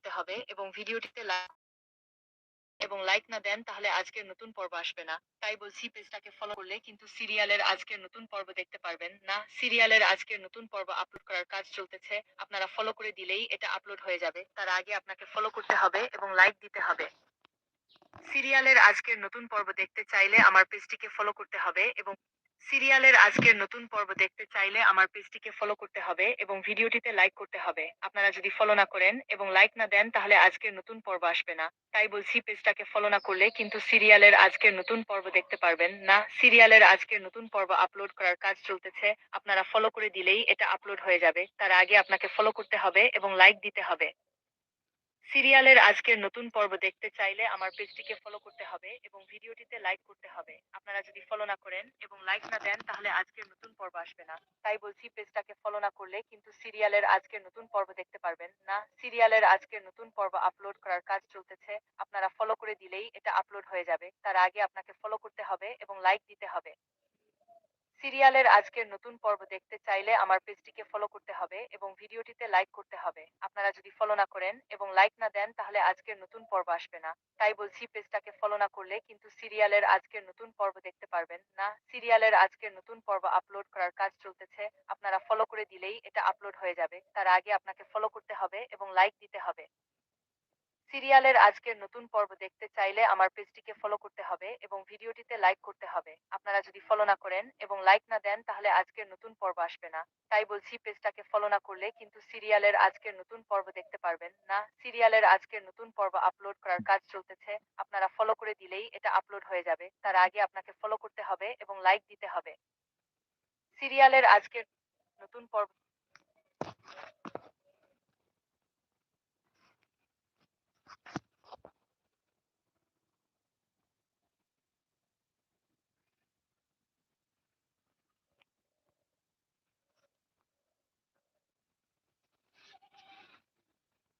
করতে হবে এবং ভিডিওটিতে লাইক এবং লাইক না দেন, তাহলে আজকের নতুন পর্ব আসবে না। তাই বলছি, পেজটাকে ফলো করলে কিন্তু সিরিয়ালের আজকের নতুন পর্ব দেখতে পারবেন না। সিরিয়ালের আজকের নতুন পর্ব আপলোড করার কাজ চলতেছে। আপনারা ফলো করে দিলেই এটা আপলোড হয়ে যাবে। তার আগে আপনাকে ফলো করতে হবে এবং লাইক দিতে হবে। সিরিয়ালের আজকের নতুন পর্ব দেখতে চাইলে আমার পেজটিকে ফলো করতে হবে এবং সিরিয়ালের আজকের নতুন পর্ব দেখতে চাইলে আমার পেজটিকে ফলো করতে হবে এবং ভিডিওটিতে লাইক করতে হবে। আপনারা যদি ফলো না করেন এবং লাইক না দেন, তাহলে আজকের নতুন পর্ব আসবে না। তাই বলছি, পেজটাকে ফলো না করলে কিন্তু সিরিয়ালের আজকের নতুন পর্ব দেখতে পারবেন না। সিরিয়ালের আজকের নতুন পর্ব আপলোড করার কাজ চলতেছে। আপনারা ফলো করে দিলেই এটা আপলোড হয়ে যাবে। তার আগে আপনাকে ফলো করতে হবে এবং লাইক দিতে হবে। সিরিয়ালের আজকের নতুন পর্ব দেখতে চাইলে আমার পেজটিকে ফলো করতে হবে এবং ভিডিওটিতে লাইক করতে হবে। আপনারা যদি ফলো না করেন এবং লাইক না দেন, তাহলে আজকের নতুন পর্ব আসবে না। তাই বলছি, পেজটাকে ফলো না করলে কিন্তু সিরিয়ালের আজকের নতুন পর্ব দেখতে পারবেন না। সিরিয়ালের আজকের নতুন পর্ব আপলোড করার কাজ চলতেছে। আপনারা ফলো করে দিলেই এটা আপলোড হয়ে যাবে। তার আগে আপনাকে ফলো করতে হবে এবং লাইক দিতে হবে। সিরিয়ালের আজকের নতুন পর্ব দেখতে চাইলে আমার পেজটিকে ফলো করতে হবে এবং ভিডিওটিতে লাইক করতে হবে। আপনারা যদি ফলো না করেন এবং লাইক না দেন, তাহলে আজকের নতুন পর্ব আসবে না। তাই বলছি, পেজটাকে ফলো না করলে কিন্তু সিরিয়ালের আজকের নতুন পর্ব দেখতে পারবেন না। সিরিয়ালের আজকের নতুন পর্ব আপলোড করার কাজ চলতেছে। আপনারা ফলো করে দিলেই এটা আপলোড হয়ে যাবে। তার আগে আপনাকে ফলো করতে হবে এবং লাইক দিতে হবে। সিরিয়ালের আজকের নতুন পর্ব দেখতে চাইলে আমার পেজটিকে ফলো করতে হবে এবং ভিডিওটিতে লাইক করতে হবে। আপনারা যদি ফলো না করেন এবং লাইক না দেন, তাহলে আজকের নতুন পর্ব আসবে না। তাই বলছি, পেজটাকে ফলো না করলে কিন্তু সিরিয়ালের আজকের নতুন পর্ব দেখতে পারবেন না। সিরিয়ালের আজকের নতুন পর্ব আপলোড করার কাজ চলতেছে। আপনারা ফলো করে দিলেই এটা আপলোড হয়ে যাবে। তার আগে আপনাকে ফলো করতে হবে এবং লাইক দিতে হবে। সিরিয়ালের আজকের নতুন পর্ব